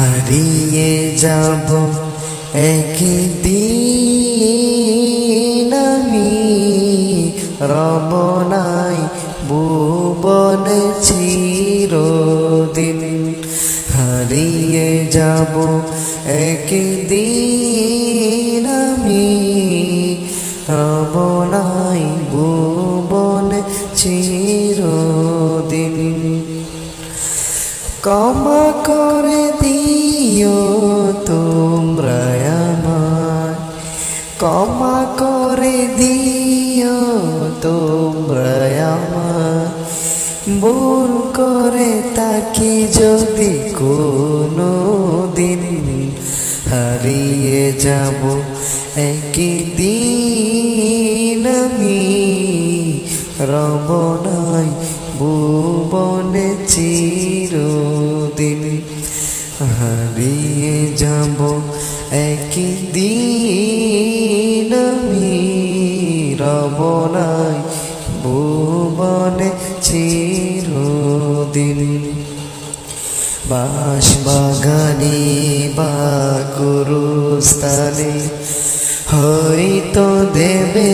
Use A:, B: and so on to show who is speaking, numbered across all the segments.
A: হারিয়ে যাব একদিন আমি। রমনাই ভুবন চিরদিন হারিয়ে যাব একদিন আমি। রমনাই ভুবন চিরদিন। ক্ষমা করে করে তাকে যদি কোনো দিন হারিয়ে যাব একই দিন আমি রবনাই ভুবনে চিরদিন হারিয়ে যাব একই চিরদিন বাস বাগানে বা গুরুস্থানে হয়তো দেবে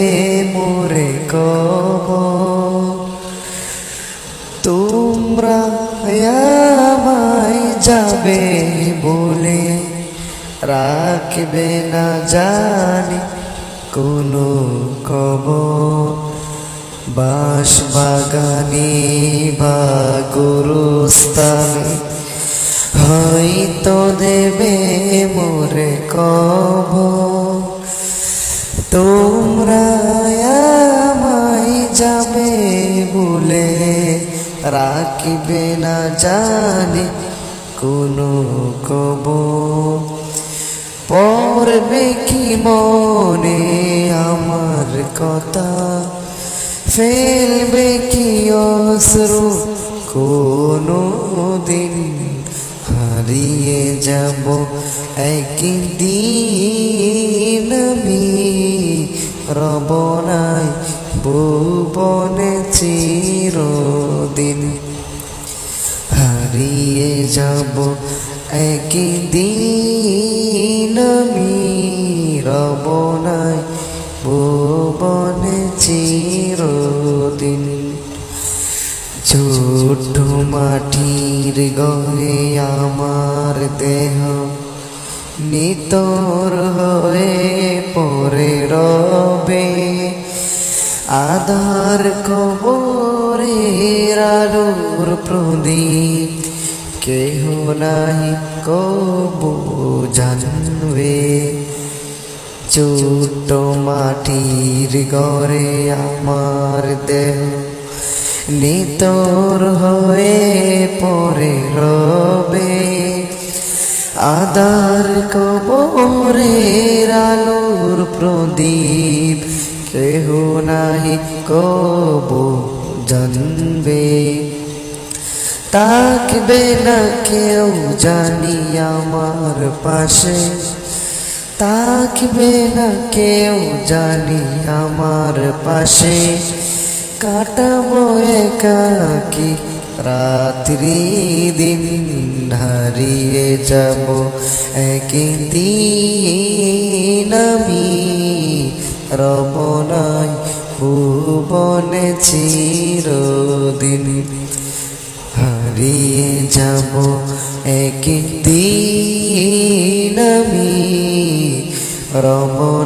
A: মোরে কব তোমরা আমায় যাবে বলে রাখবে না জানি কোনো কব বাস বাগানে বা গুরুস্থানে, হয়তো দেবে মোরে কব তোমরা আমায় যাবে বলে রাখবে না জানি কোনো কব পড়বে কি মনে আমার কথা? ফেলবে কি অশ্রু কোনো দিন হারিয়ে যাব একদিন আমি রবনাই ভুবনে চিরদিন হারিয়ে যাব একদিন আমি রবনাই ভুবনে ছোট মাটির ঘরে আমার দেহ নিতর হয়ে পরে রবে। আধার কবরে আলোর প্রদীপ, কেহ নাই কবু জানবে। ছোট মাটির ঘরে আমার দেহ নিতর হয়ে পরে রবে। আদার কবরের আলোর প্রদীপ, কেহ নাহি কব জানবে। তাকবে না কেউ জানি আমার পাশে। তাকবে না কেউ জানি আমার পাশে। কাটাবো একাকি রাত্রি দিন হারিয়ে যাব। একদিন আমি রবনাই ভুবনে চিরদিন হারিয়ে যাব একদিন আমি রমন